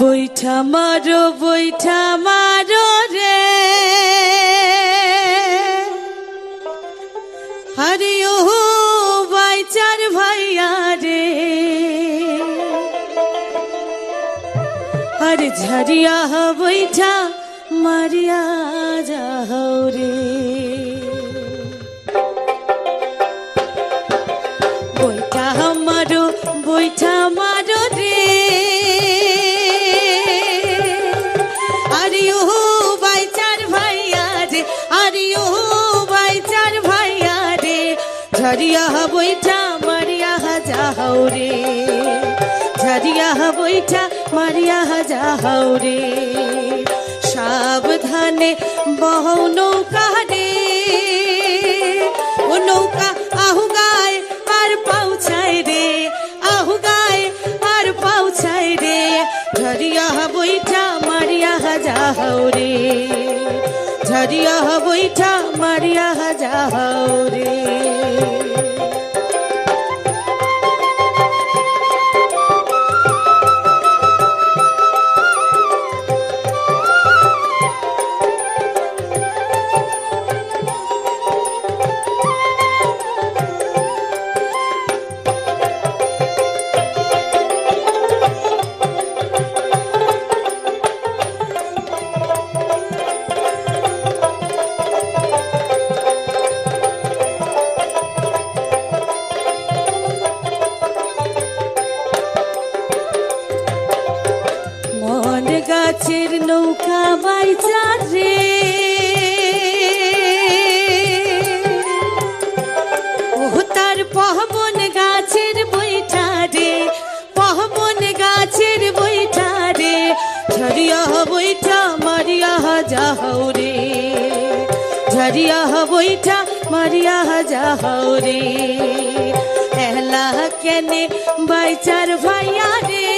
বৈঠা মারো বৈঠা মারো রে। আরে ও বাইচার ভাইয়া রে। আরে ঝরিয়া বৈঠা মারিয়া যাও রে। বইটা মারো বইটা ঝরিয়া বইটা মারিয়া যাও রে। ঝরিয়া বইটা মারিয়া যাও রে। সাবধানে বহু নৌকা রে। ও নৌকা আহু গায় আর পাউছায় রে। আহু গায় আর পাউছায় রে। ঝরিয়া বইটা মারিয়া যাও রে। ঝরিয়া বইটা মারিয়া যাও রে। ঝরিয়া বৈঠা মারিয়া যাও রে। ঝরিয়া বৈঠা মারিয়া যাও রে। এলা কেনে বাইচার ভাইয়া রে।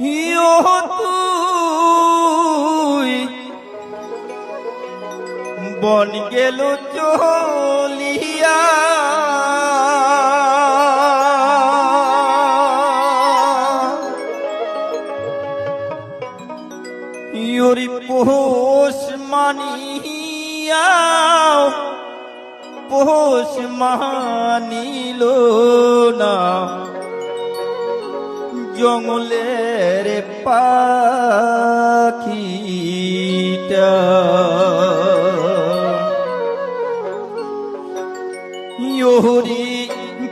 ইও তুই। বন গেল চলিয়া। ইয়রি পোষ মানিয়া পোষ মানিল না। জঙ্গলের পাখিটা। ইহরি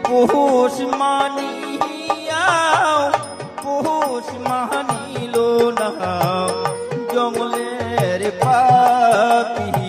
পোষ মানিয়া পোষ মানিল না। জঙ্গলের পাখি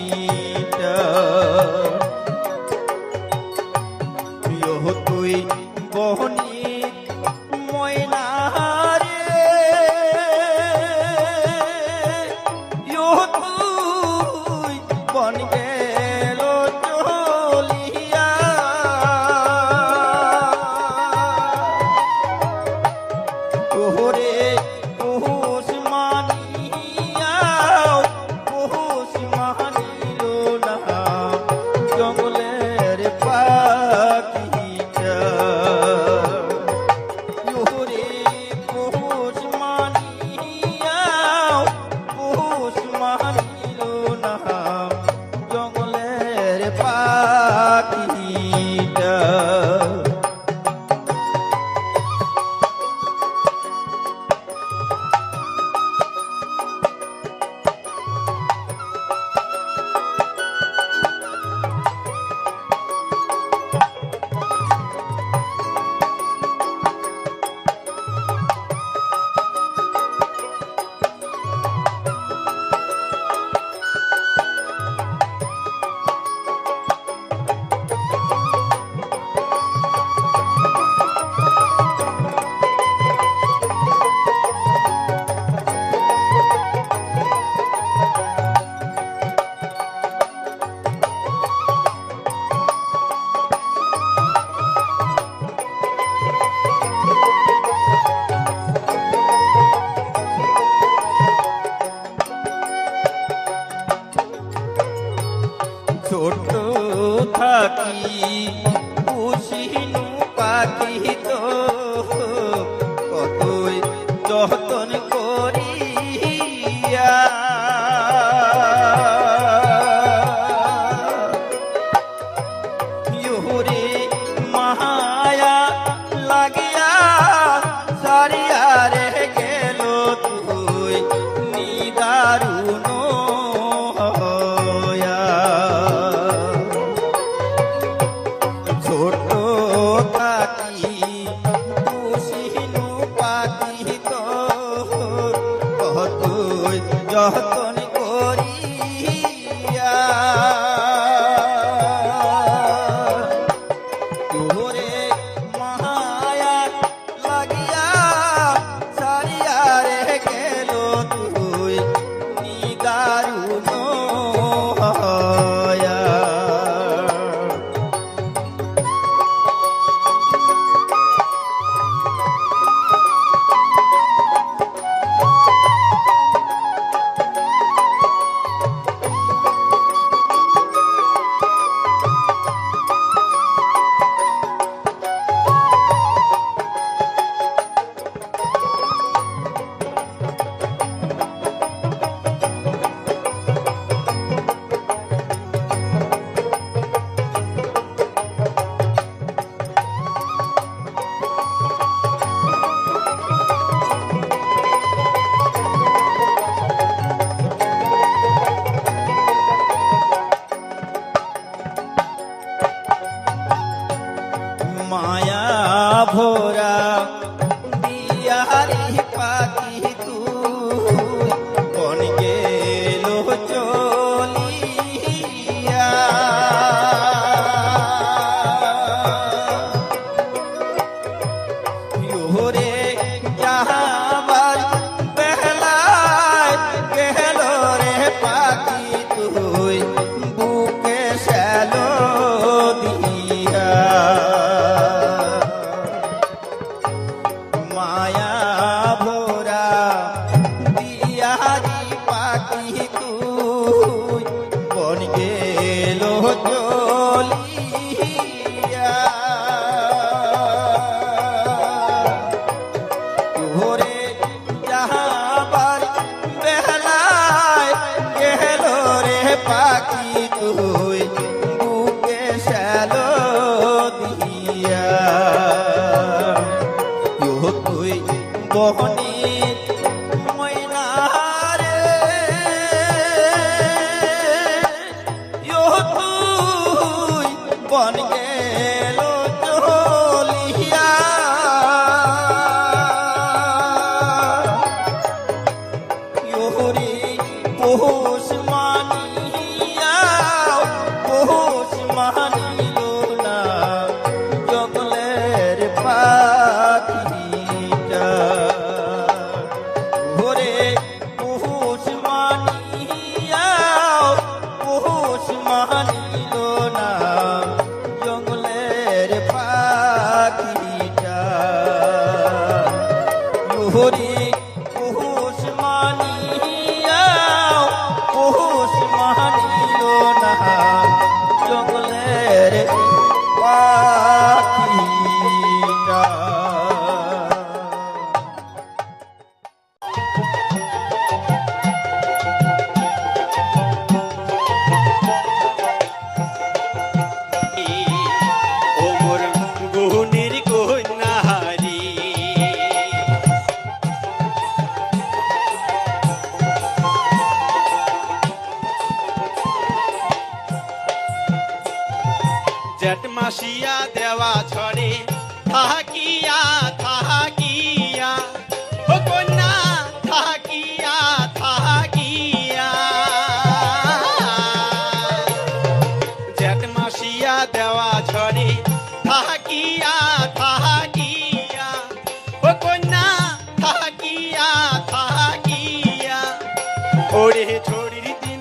ঝিনু পাখি তো paqui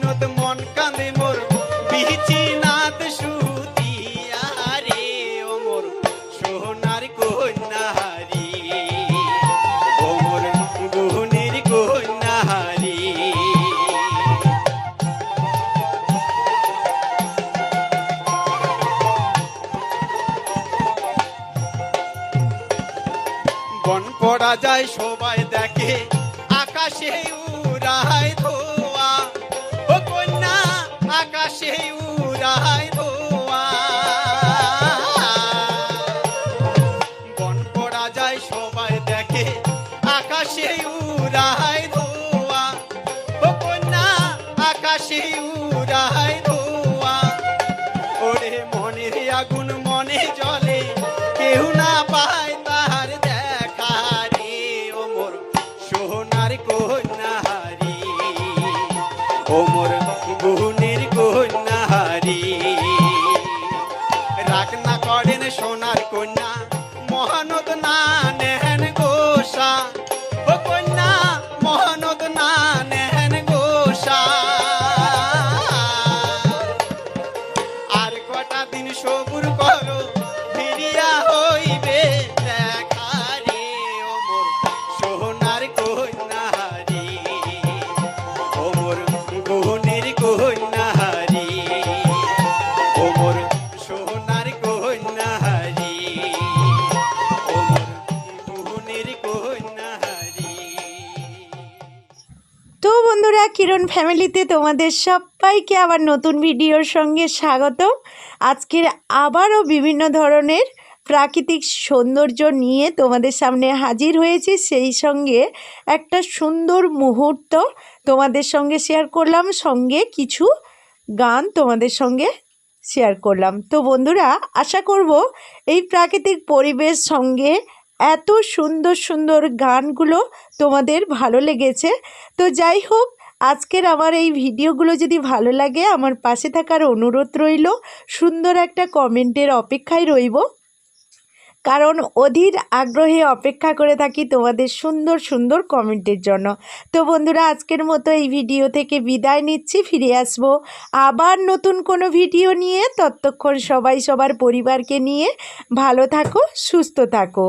দিনত মন কান্দে মোর। বিচি নাত সুতিয়া রে ও মোর। সোনার কন্যাহারি, ও মোর গুহনের কন্যাহারি। বন পড়া যায় সবাই पुराय ফ্যামিলিতে তোমাদের সবাইকে আবার নতুন ভিডিওর সঙ্গে স্বাগত আজকের আবারও বিভিন্ন ধরনের প্রাকৃতিক সৌন্দর্য নিয়ে তোমাদের সামনে হাজির হয়েছি। সেই সঙ্গে একটা সুন্দর মুহূর্ত তোমাদের সঙ্গে শেয়ার করলাম, সঙ্গে কিছু গান তোমাদের সঙ্গে শেয়ার করলাম। তো বন্ধুরা, আশা করব এই প্রাকৃতিক পরিবেশ সঙ্গে এত সুন্দর সুন্দর গানগুলো তোমাদের ভালো লেগেছে। তো যাই হোক আজকের আমার এই ভিডিওগুলো যদি ভালো লাগে, আমার পাশে থাকার অনুরোধ রইল। সুন্দর একটা কমেন্টের অপেক্ষায় রইব। কারণ অধীর আগ্রহে অপেক্ষা করে থাকি তোমাদের সুন্দর সুন্দর কমেন্টের জন্য। তো বন্ধুরা, আজকের মতো এই ভিডিও থেকে বিদায় নিচ্ছি, ফিরে আসব আবার নতুন কোনো ভিডিও নিয়ে। ততক্ষণ সবাই সবার পরিবারকে নিয়ে ভালো থাকো, সুস্থ থাকো।